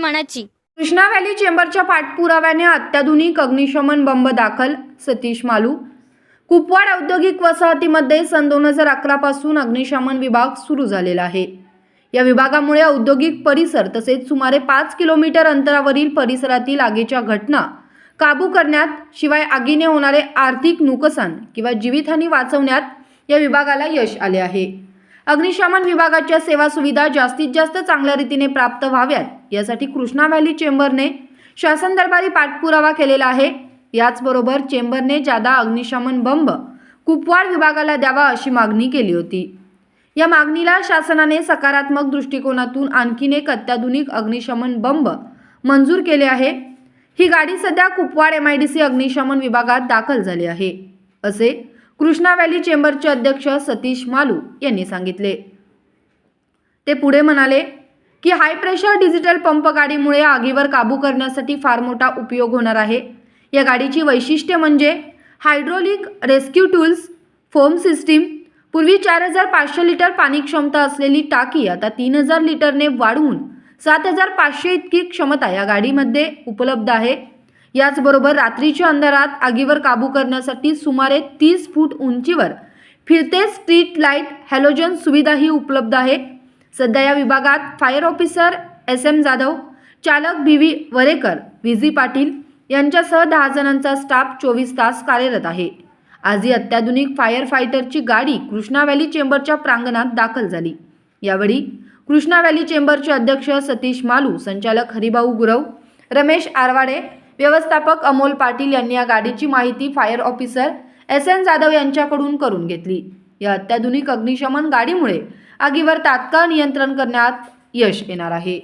मनाची. कृष्णा व्हॅली चेंबरच्या पाठपुराव्याने अत्याधुनिक अग्निशमन बंब दाखल सतीश मालू. कुपवाड औद्योगिक वसाहतीमध्ये सन दोन हजार अकरापासून अग्निशमन विभाग सुरू झालेला आहे. या विभागामुळे औद्योगिक परिसर तसेच सुमारे पाच किलोमीटर अंतरावरील परिसरातील आगीच्या घटना काबू करण्यात शिवाय आगीने होणारे आर्थिक नुकसान किंवा जीवितहानी वाचवण्यात या विभागाला यश आले आहे. अग्निशमन विभागाच्या सेवा सुविधा जास्तीत जास्त चांगल्या रीतीने प्राप्त व्हाव्यात यासाठी कृष्णा व्हॅली चेंबरने शासन दरबारी पाठपुरावा केलेला आहे. याचबरोबर चेंबरने जादा अग्निशमन बंब कुपवाड विभागाला द्यावा अशी मागणी केली होती. या मागणीला शासनाने सकारात्मक दृष्टिकोनातून आणखीन एक अत्याधुनिक अग्निशमन बंब मंजूर केले आहे. ही गाडी सध्या Kupwad M I D C अग्निशमन विभागात दाखल झाली आहे असे कृष्णा व्हॅली चेंबरचे अध्यक्ष सतीश मालू यांनी सांगितले. ते पुढे म्हणाले की हाय प्रेशर डिजिटल पंप गाडीमुळे आगीवर काबू करण्यासाठी फार मोठा उपयोग होणार आहे. या गाडीची वैशिष्ट्य म्हणजे hydraulic rescue tools foam system पूर्वी चार हजार पाचशे लिटर पाणी क्षमता असलेली टाकी आता तीन हजार लिटरने वाढवून सात हजार पाचशे इतकी क्षमता या गाडीमध्ये उपलब्ध आहे. याचबरोबर रात्रीच्या अंधारात आगीवर काबू करण्यासाठी सुमारे तीस फूट उंचीवर फिरते स्ट्रीट लाइट हॅलोजन सुविधाही उपलब्ध आहे. सध्या या विभागात fire officer S M Jadhav चालक B V Varekar V G Patil यांच्यासह दहा जणांचा स्टाफ चोवीस तास कार्यरत आहे. आज ही अत्याधुनिक फायर फायटरची गाडी कृष्णा व्हॅली चेंबरच्या प्रांगणात दाखल झाली. यावेळी कृष्णा व्हॅली चेंबरचे अध्यक्ष सतीश मालू संचालक हरिभाऊ गुरव रमेश आरवाडे व्यवस्थापक अमोल पाटील यांनी या गाडीची माहिती fire officer S N Jadhav यांच्याकडून करून घेतली. या अत्याधुनिक अग्निशमन गाडीमुळे आगीवर तात्काळ नियंत्रण करण्यात यश येणार आहे.